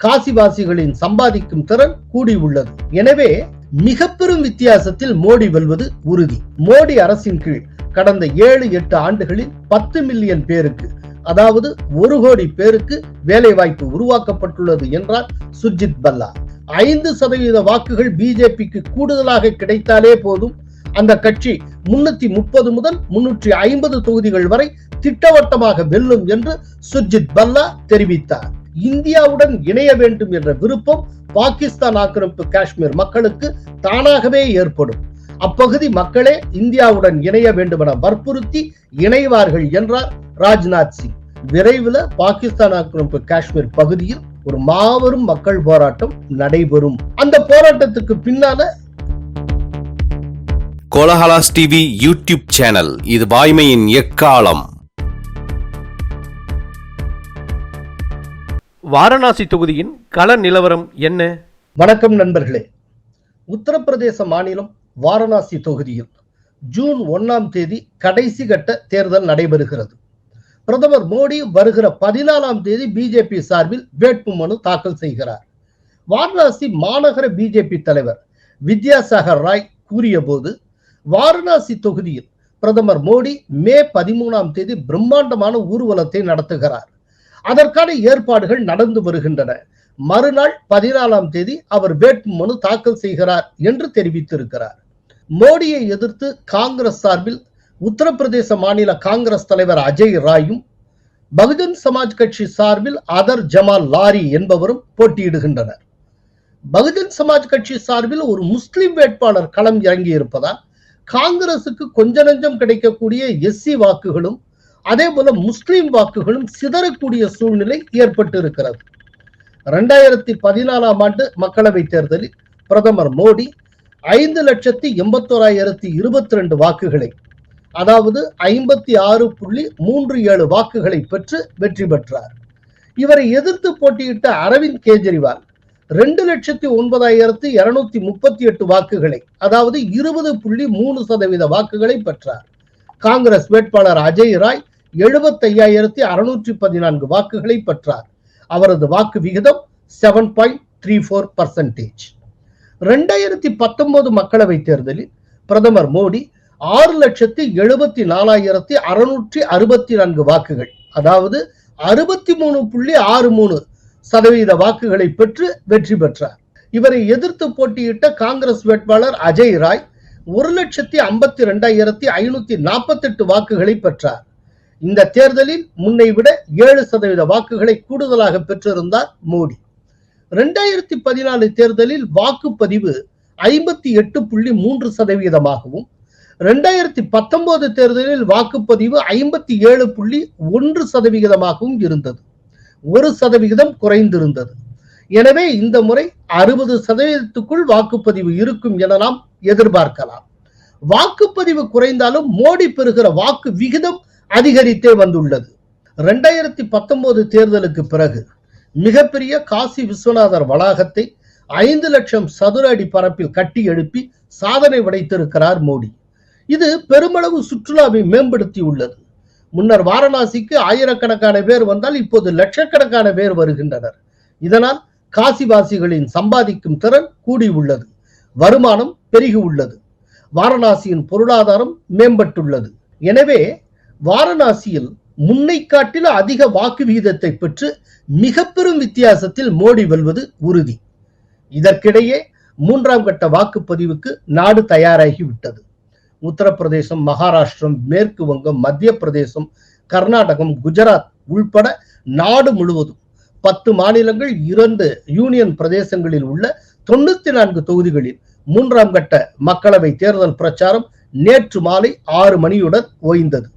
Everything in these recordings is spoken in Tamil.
காசிவாசிகளின் சம்பாதிக்கும் திறன் கூடியுள்ளது எனவே மிக பெரும் வித்தியாசத்தில் மோடி வெல்வது உறுதி. மோடி அரசின் கீழ் கடந்த ஏழு எட்டு ஆண்டுகளில் பத்து மில்லியன் பேருக்கு அதாவது ஒரு கோடி பேருக்கு வேலை வாய்ப்பு உருவாக்கப்பட்டுள்ளது என்றார் சுர்ஜித் பல்லா. ஐந்து சதவீத வாக்குகள் பிஜேபிக்கு கூடுதலாக கிடைத்தாலே போதும். அந்த கட்சி முன்னூத்தி முப்பது முதல் முன்னூற்றி ஐம்பது தொகுதிகள் வரை திட்டவட்டமாக வெல்லும் என்று சுர்ஜித் பல்லா தெரிவித்தார். இந்தியாவுடன் இணைய வேண்டும் என்ற விருப்பம் பாகிஸ்தான் ஆக்கிரமிப்பு காஷ்மீர் மக்களுக்கு தானாகவே ஏற்படும். அப்பகுதி மக்களே இந்தியாவுடன் இணைய வேண்டும் என வற்புறுத்தி இணைவார்கள் என்றார் ராஜ்நாத் சிங். விரைவில் பாகிஸ்தான் ஆக்கிரமிப்பு காஷ்மீர் பகுதியில் ஒரு மாபெரும் மக்கள் போராட்டம் நடைபெறும். அந்த போராட்டத்துக்கு பின்னால கோலஹலாஸ் டிவி யூடியூப் சேனல் இது வாய்மையின் எக்காலம். வாரணாசி தொகுதியின் கள நிலவரம் என்ன? வணக்கம் நண்பர்களே. உத்தரப்பிரதேச மாநிலம் வாரணாசி தொகுதியில் ஜூன் ஒன்னாம் தேதி கடைசி கட்ட தேர்தல் நடைபெறுகிறது. பிரதமர் மோடி வருகிற பதினாலாம் தேதி பிஜேபி சார்பில் வேட்புமனு தாக்கல் செய்கிறார். வாரணாசி மாநகர பிஜேபி தலைவர் வித்யாசாகர் ராய் கூறிய போது வாரணாசி தொகுதியில் பிரதமர் மோடி மே பதிமூணாம் தேதி பிரம்மாண்டமான ஊர்வலத்தை நடத்துகிறார். அதற்கான ஏற்பாடுகள் நடந்து வருகின்றன. மறுநாள் பதினாலாம் தேதி அவர் வேட்புமனு தாக்கல் செய்கிறார் என்று தெரிவித்திருக்கிறார். மோடியை எதிர்த்து காங்கிரஸ் சார்பில் உத்தரப்பிரதேச மாநில காங்கிரஸ் தலைவர் அஜய் ராயும் பகுஜன் சமாஜ் கட்சி சார்பில் அதர் ஜமால் லாரி என்பவரும் போட்டியிடுகின்றனர். பகுஜன் சமாஜ் கட்சி சார்பில் ஒரு முஸ்லிம் வேட்பாளர் களம் இறங்கி இருப்பதால் காங்கிரசுக்கு கொஞ்ச நஞ்சம் கிடைக்கக்கூடிய எஸ்சி வாக்குகளும் அதே போல முஸ்லிம் வாக்குகளும் சிதறக்கூடிய சூழ்நிலை ஏற்பட்டு இருக்கிறது இரண்டாயிரத்தி பதினாலாம் ஆண்டு மக்களவை தேர்தலில் பிரதமர் மோடி ஐந்து லட்சத்தி எண்பத்தோராயிரத்தி இருபத்தி ரெண்டு வாக்குகளை அதாவது ஐம்பத்தி ஆறு புள்ளி மூன்று ஏழு வாக்குகளை பெற்று வெற்றி பெற்றார். இவரை எதிர்த்து போட்டியிட்ட அரவிந்த் கெஜ்ரிவால் ரெண்டு லட்சத்தி ஒன்பதாயிரத்தி இருநூத்தி முப்பத்தி எட்டு வாக்குகளை அதாவது இருபது புள்ளி மூணு சதவீத வாக்குகளை பெற்றார். காங்கிரஸ் வேட்பாளர் அஜய் ராய் எழுபத்தையாயிரத்தி அறுநூற்றி பதினான்கு வாக்குகளை பெற்றார். அவரது வாக்கு விகிதம் seven point three four percentage ரெண்டாயிரத்தி பத்தொன்பது மக்களவை தேர்தலில் பிரதமர் மோடி ஆறு லட்சத்தி எழுபத்தி நாலாயிரத்தி அறுநூற்றி அறுபத்தி நான்கு வாக்குகள் அதாவது அறுபத்தி மூணு புள்ளி ஆறு மூணு சதவீத வாக்குகளை பெற்று வெற்றி பெற்றார். இவரை எதிர்த்து போட்டியிட்ட காங்கிரஸ் வேட்பாளர் அஜய் ராய் ஒரு லட்சத்தி ஐம்பத்தி ரெண்டாயிரத்தி ஐநூத்தி நாற்பத்தி எட்டு வாக்குகளை பெற்றார். இந்த தேர்தலில் முன்னை விட ஏழு சதவீத வாக்குகளை கூடுதலாக பெற்றிருந்தார் மோடி. ரெண்டாயிரத்தி பதினாலு தேர்தலில் வாக்குப்பதிவு ஐம்பத்தி எட்டு புள்ளி மூன்று சதவீதமாகவும் ரெண்டாயிரத்தி பத்தொன்பது தேர்தலில் வாக்குப்பதிவு ஐம்பத்தி ஏழு புள்ளி ஒன்று சதவிகிதமாகவும் இருந்தது. ஒரு சதவிகிதம் குறைந்திருந்தது. எனவே இந்த முறை அறுபது சதவீதத்துக்குள் வாக்குப்பதிவு இருக்கும் என நாம் எதிர்பார்க்கலாம். வாக்குப்பதிவு குறைந்தாலும் மோடி பெறுகிற வாக்கு விகிதம் அதிகரித்தே வந்துள்ளது. ரெண்டாயிரத்தி பத்தொன்பது தேர்தலுக்கு பிறகு மிகப்பெரிய காசி விஸ்வநாதர் வளாகத்தை ஐந்து லட்சம் சதுர அடி பரப்பில் கட்டி எழுப்பி சாதனை படைத்திருக்கிறார் மோடி. இது பெருமளவு சுற்றுலாவை மேம்படுத்தி உள்ளது முன்னர் வாரணாசிக்கு ஆயிரக்கணக்கான பேர் வந்தால் இப்போது லட்சக்கணக்கான பேர் வருகின்றனர். இதனால் காசிவாசிகளின் சம்பாதிக்கும் திறன் கூடி உள்ளது வருமானம் பெருகி உள்ளது வாரணாசியின் பொருளாதாரம் மேம்பட்டுள்ளது. எனவே வாரணாசியில் முன்னை காட்டில அதிக வாக்கு விகிதத்தை பெற்று மிக பெரும் வித்தியாசத்தில் மோடி வெல்வது உறுதி. இதற்கிடையே மூன்றாம் கட்ட வாக்குப்பதிவுக்கு நாடு தயாராகி விட்டது உத்தரப்பிரதேசம் மகாராஷ்டிரம் மேற்கு வங்கம் மத்திய பிரதேசம் கர்நாடகம் குஜராத் உள்பட நாடு முழுவதும் பத்து மாநிலங்கள் இரண்டு யூனியன் பிரதேசங்களில் உள்ள தொண்ணூத்தி நான்கு தொகுதிகளில் மூன்றாம் கட்ட மக்களவை தேர்தல் பிரச்சாரம் நேற்று மாலை ஆறு மணியுடன் ஓய்ந்தது.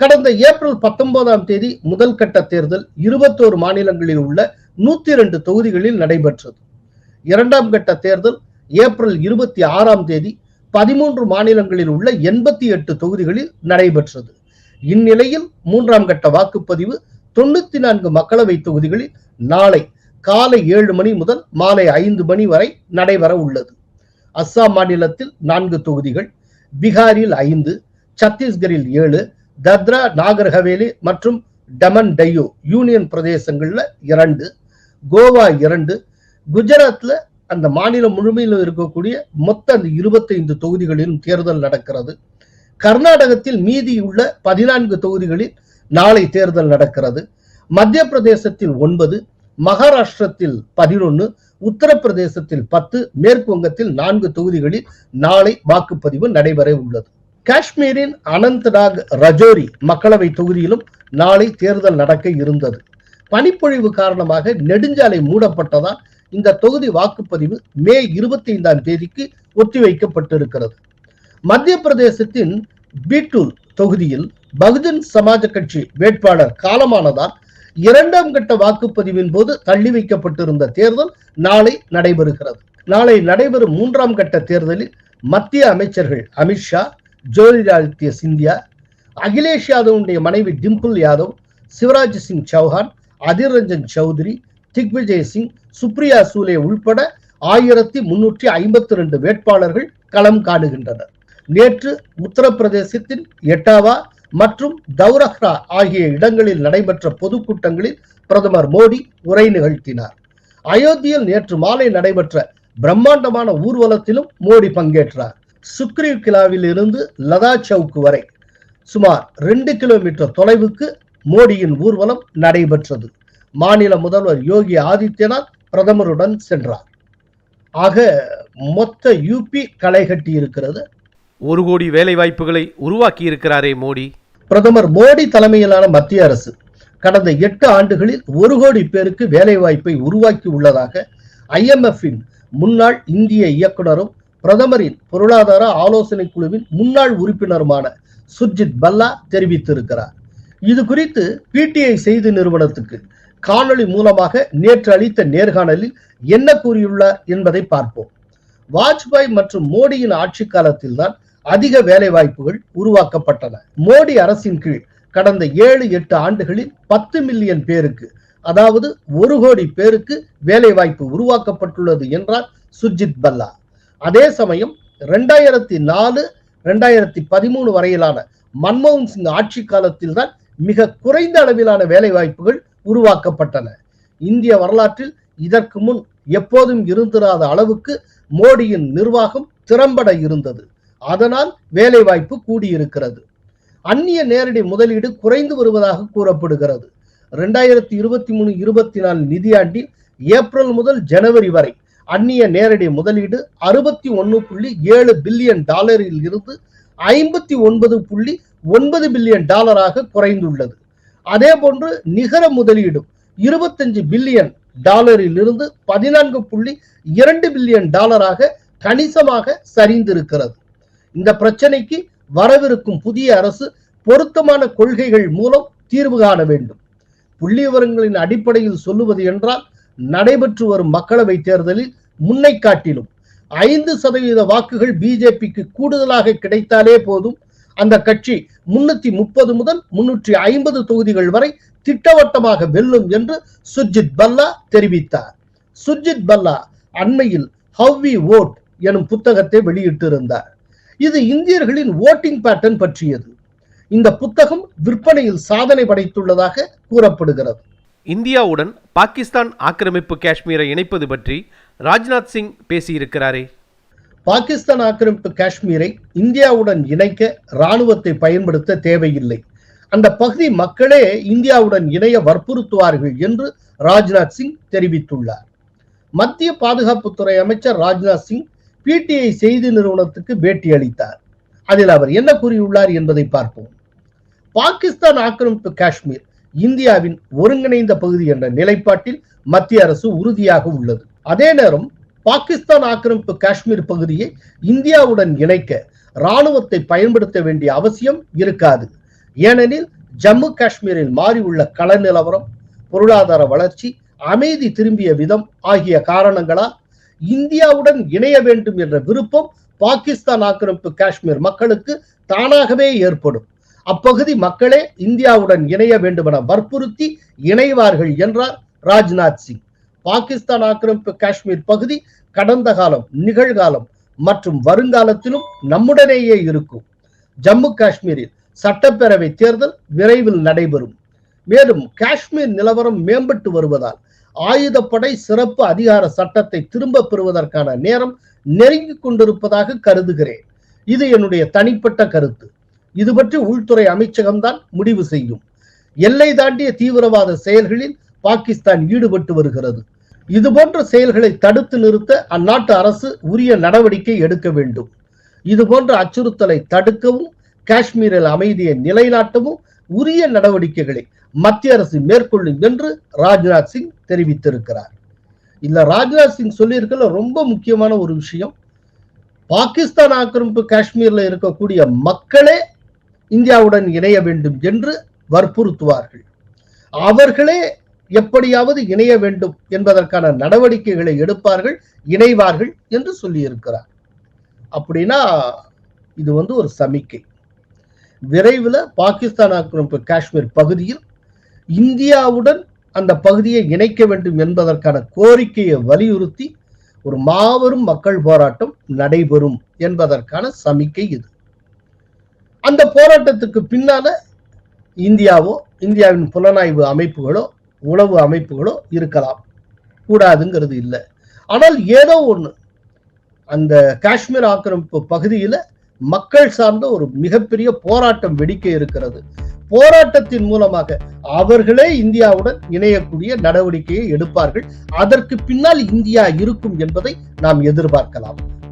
கடந்த ஏப்ரல் பத்தொன்பதாம் தேதி முதல் கட்ட தேர்தல் இருபத்தோரு மாநிலங்களில் உள்ள நூத்தி இரண்டு தொகுதிகளில் நடைபெற்றது. இரண்டாம் கட்ட தேர்தல் ஏப்ரல் இருபத்தி ஆறாம் தேதி பதிமூன்று மாநிலங்களில் உள்ள எண்பத்தி எட்டு தொகுதிகளில் நடைபெற்றது. இந்நிலையில் மூன்றாம் கட்ட வாக்குப்பதிவு தொண்ணூத்தி நான்கு மக்களவை தொகுதிகளில் நாளை காலை ஏழு மணி முதல் மாலை ஐந்து மணி வரை நடைபெற உள்ளது. அஸ்ஸாம் மாநிலத்தில் நான்கு தொகுதிகள் பீகாரில் ஐந்து சத்தீஸ்கரில் ஏழு தத்ரா நாகர் ஹவேலி மற்றும் டமன் டையோ யூனியன் பிரதேசங்கள்ல இரண்டு கோவா இரண்டு குஜராத்ல அந்த மாநிலம் முழுமையிலும் இருக்கக்கூடிய மொத்த அந்த இருபத்தைந்து தொகுதிகளிலும் தேர்தல் நடக்கிறது. கர்நாடகத்தில் மீதியுள்ள பதினான்கு தொகுதிகளில் நாளை தேர்தல் நடக்கிறது. மத்திய பிரதேசத்தில் ஒன்பது மகாராஷ்டிரத்தில் பதினொன்னு உத்தரப்பிரதேசத்தில் பத்து மேற்கு வங்கத்தில் நான்கு தொகுதிகளில் நாளை வாக்குப்பதிவு நடைபெற உள்ளது. காஷ்மீரின் அனந்த்நாக் ரஜோரி மக்களவை தொகுதியிலும் நாளை தேர்தல் நடக்க இருந்தது. பனிப்பொழிவு காரணமாக நெடுஞ்சாலை மூடப்பட்டதால் இந்த தொகுதி வாக்குப்பதிவு மே இருபத்தி ஐந்தாம் தேதிக்கு ஒத்திவைக்கப்பட்டிருக்கிறது. மத்திய பிரதேசத்தின் பீட்டூர் தொகுதியில் பகுஜன் சமாஜ கட்சி வேட்பாளர் காலமானதால் இரண்டாம் கட்ட வாக்குப்பதிவின் போது தள்ளி வைக்கப்பட்டிருந்த தேர்தல் நாளை நடைபெறுகிறது. நாளை நடைபெறும் மூன்றாம் கட்ட தேர்தலில் மத்திய அமைச்சர்கள் அமித்ஷா ஜோதிராதித்ய சிந்தியா அகிலேஷ் யாதவுடைய மனைவி டிம்பிள் யாதவ் சிவராஜ் சிங் சௌஹான் அதிர் ரஞ்சன் சௌத்ரி திக்விஜய் சிங் சுப்ரியா சூலே உள்பட ஆயிரத்தி முன்னூற்றி ஐம்பத்தி ரெண்டு வேட்பாளர்கள் களம் காணுகின்றனர். நேற்று உத்தரப்பிரதேசத்தின் எட்டாவா மற்றும் தௌரஹ்ரா ஆகிய இடங்களில் நடைபெற்ற பொதுக்கூட்டங்களில் பிரதமர் மோடி உரை நிகழ்த்தினார். அயோத்தியில் நேற்று மாலை நடைபெற்ற பிரம்மாண்டமான ஊர்வலத்திலும் மோடி பங்கேற்றார். சுக்ரீவ் கிலாவில் இருந்து லதா சவுக் வரை சுமார் ரெண்டு கிலோமீட்டர் தொலைவுக்கு மோடியின் ஊர்வலம் நடைபெற்றது. மாநில முதல்வர் யோகி ஆதித்யநாத் பிரதமருடன் சென்றார். ஆக மொத்த யூபி களை கட்டி இருக்கிறது ஒரு கோடி வேலை வாய்ப்புகளை உருவாக்கி இருக்கிறாரே மோடி. பிரதமர் மோடி தலைமையிலான மத்திய அரசு கடந்த எட்டு ஆண்டுகளில் ஒரு கோடி பேருக்கு வேலை வாய்ப்பை உருவாக்கி உள்ளதாக ஐஎம்எஃப்பின் முன்னாள் இந்திய இயக்குனரும் பிரதமரின் பொருளாதார ஆலோசனை குழுவின் முன்னாள் உறுப்பினருமான சுர்ஜித் பல்லா தெரிவித்திருக்கிறார். இது குறித்து பிடிஐ செய்தி நிறுவனத்துக்கு காணொளி மூலமாக நேற்று அளித்த நேர்காணலில் என்ன கூறியுள்ளார் என்பதை பார்ப்போம். வாஜ்பாய் மற்றும் மோடியின் ஆட்சி காலத்தில்தான் அதிக வேலை வாய்ப்புகள் உருவாக்கப்பட்டன. மோடி அரசின் கீழ் கடந்த ஏழு எட்டு ஆண்டுகளில் பத்து மில்லியன் பேருக்கு அதாவது ஒரு கோடி பேருக்கு வேலை வாய்ப்பு உருவாக்கப்பட்டுள்ளது என்றார் சுர்ஜித் பல்லா. அதே சமயம் ரெண்டாயிரத்தி நாலு ரெண்டாயிரத்தி பதிமூணு வரையிலான மன்மோகன் சிங் ஆட்சி காலத்தில் தான் மிக குறைந்த அளவிலான வேலை வாய்ப்புகள் உருவாக்கப்பட்டன. இந்திய வரலாற்றில் இதற்கு முன் எப்போதும் இருந்திராத அளவுக்கு மோடியின் நிர்வாகம் திறம்பட இருந்தது. அதனால் வேலை வாய்ப்பு கூடியிருக்கிறது. அந்நிய நேரடி முதலீடு குறைந்து வருவதாக கூறப்படுகிறது. ரெண்டாயிரத்தி இருபத்தி மூணு இருபத்தி நாலு நிதியாண்டில் ஏப்ரல் முதல் ஜனவரி வரை அந்நிய நேரடி முதலீடு அறுபத்தி ஒன்று புள்ளி ஏழு பில்லியன் டாலரில் இருந்து ஐம்பத்தி ஒன்பது புள்ளி ஒன்பது பில்லியன் டாலராக குறைந்துள்ளது. அதே போன்று நிகர முதலீடும் இருபத்தஞ்சு பில்லியன் டாலரில் இருந்து பதினான்கு புள்ளி இரண்டு பில்லியன் டாலராக கணிசமாக சரிந்திருக்கிறது. இந்த பிரச்சனைக்கு வரவிருக்கும் புதிய அரசு பொருத்தமான கொள்கைகள் மூலம் தீர்வு காண வேண்டும். புள்ளி விவரங்களின் அடிப்படையில் சொல்லுவது என்றால் நடைபெற்று வரும் மக்களவை தேர்தலில் முன்னை காட்டிலும் ஐந்து சதவீத வாக்குகள் பிஜேபிக்கு கூடுதலாக கிடைத்தாலே போதும். அந்த கட்சி முன்னூத்தி முப்பது முதல் முன்னூற்றி ஐம்பது தொகுதிகள் வரை திட்டவட்டமாக வெல்லும் என்று சுர்ஜித் பல்லா தெரிவித்தார். சுர்ஜித் பல்லா அண்மையில் ஹவ் வி ஓட் எனும் புத்தகத்தை வெளியிட்டிருந்தார். இது இந்தியர்களின் ஓட்டிங் பேட்டர்ன் பற்றியது. இந்த புத்தகம் விற்பனையில் சாதனை படைத்துள்ளதாக கூறப்படுகிறது. இந்தியாவுடன் பாகிஸ்தான் ஆக்கிரமிப்பு காஷ்மீரை இணைப்பது பற்றி ராஜ்நாத் சிங் பேசியிருக்கிறாரே. பாகிஸ்தான் ஆக்கிரமிப்பு காஷ்மீரை இந்தியாவுடன் இணைக்க ராணுவத்தை பயன்படுத்த தேவையில்லை. அந்த பகுதி மக்களே இந்தியாவுடன் இணைய வற்புறுத்துவார்கள் என்று ராஜ்நாத் சிங் தெரிவித்துள்ளார். மத்திய பாதுகாப்புத்துறை அமைச்சர் ராஜ்நாத் சிங் பிடிஐ செய்தி நிறுவனத்துக்கு பேட்டி அளித்தார். அதில் அவர் என்ன கூறியுள்ளார் என்பதை பார்ப்போம். பாகிஸ்தான் ஆக்கிரமிப்பு காஷ்மீர் இந்தியாவின் ஒருங்கிணைந்த பகுதி என்ற நிலைப்பாட்டில் மத்திய அரசு உறுதியாக உள்ளது. அதே நேரம் பாகிஸ்தான் ஆக்கிரமிப்பு காஷ்மீர் பகுதியை இந்தியாவுடன் இணைக்க இராணுவத்தை பயன்படுத்த வேண்டிய அவசியம் இருக்காது. ஏனெனில் ஜம்மு காஷ்மீரில் மாறியுள்ள கள நிலவரம் பொருளாதார வளர்ச்சி அமைதி திரும்பிய விதம் ஆகிய காரணங்களால் இந்தியாவுடன் இணைய வேண்டும் என்ற விருப்பம் பாகிஸ்தான் ஆக்கிரமிப்பு காஷ்மீர் மக்களுக்கு தானாகவே ஏற்படும். அப்பகுதி மக்களே இந்தியாவுடன் இணைய வேண்டுமென வற்புறுத்தி இணைவார்கள் என்றார் ராஜ்நாத் சிங். பாகிஸ்தான் ஆக்கிரமிப்பு காஷ்மீர் பகுதி கடந்த காலம் நிகழ்காலம் மற்றும் வருங்காலத்திலும் நம்முடனேயே இருக்கும். ஜம்மு காஷ்மீரில் சட்டப்பேரவை தேர்தல் விரைவில் நடைபெறும். மேலும் காஷ்மீர் நிலவரம் மேம்பட்டு வருவதால் ஆயுதப்படை சிறப்பு அதிகார சட்டத்தை திரும்ப பெறுவதற்கான நேரம் நெருங்கிக் கொண்டிருப்பதாக கருதுகிறேன். இது என்னுடைய தனிப்பட்ட கருத்து. இது பற்றி உள்துறை அமைச்சகம்தான் முடிவு செய்யும். எல்லை தாண்டிய தீவிரவாத செயல்களில் பாகிஸ்தான் ஈடுபட்டு வருகிறது. இது போன்ற செயல்களை தடுத்து நிறுத்த அந்நாட்டு அரசு உரிய நடவடிக்கை எடுக்க வேண்டும். இது போன்ற அச்சுறுத்தலை தடுக்கவும் காஷ்மீரில் அமைதியை நிலைநாட்டவும் உரிய நடவடிக்கைகளை மத்திய அரசு மேற்கொள்ளும் என்று ராஜ்நாத் சிங் தெரிவித்திருக்கிறார். இந்த ராஜ்நாத் சிங் சொல்லியிருக்கல ரொம்ப முக்கியமான ஒரு விஷயம். பாகிஸ்தான் ஆக்கிரமிப்பு காஷ்மீர்ல இருக்கக்கூடிய மக்களே இந்தியாவுடன் இணைய வேண்டும் என்று வற்புறுத்துவார்கள். அவர்களே எப்படியாவது இணைய வேண்டும் என்பதற்கான நடவடிக்கைகளை எடுப்பார்கள் இணைவார்கள் என்று சொல்லியிருக்கிறார். அப்படின்னா இது வந்து ஒரு சமிக்கை. விரைவில் பாகிஸ்தான் ஆக்கிரமிப்பு காஷ்மீர் பகுதியில் இந்தியாவுடன் அந்த பகுதியை இணைக்க வேண்டும் என்பதற்கான கோரிக்கையை வலியுறுத்தி ஒரு மாபெரும் மக்கள் போராட்டம் நடைபெறும் என்பதற்கான சமிக்கை இது. அந்த போராட்டத்துக்கு பின்னால இந்தியாவோ இந்தியாவின் புலனாய்வு அமைப்புகளோ உளவு அமைப்புகளோ இருக்கலாம். கூடாதுங்கிறது இல்லை. ஆனால் ஏதோ ஒண்ணு அந்த காஷ்மீர் ஆக்கிரமிப்பு பகுதியில மக்கள் சார்ந்த ஒரு மிகப்பெரிய போராட்டம் வெடிக்க இருக்கிறது. போராட்டத்தின் மூலமாக அவர்களே இந்தியாவுடன் இணையக்கூடிய நடவடிக்கையை எடுப்பார்கள். அதற்கு பின்னால் இந்தியா இருக்கும் என்பதை நாம் எதிர்பார்க்கலாம்.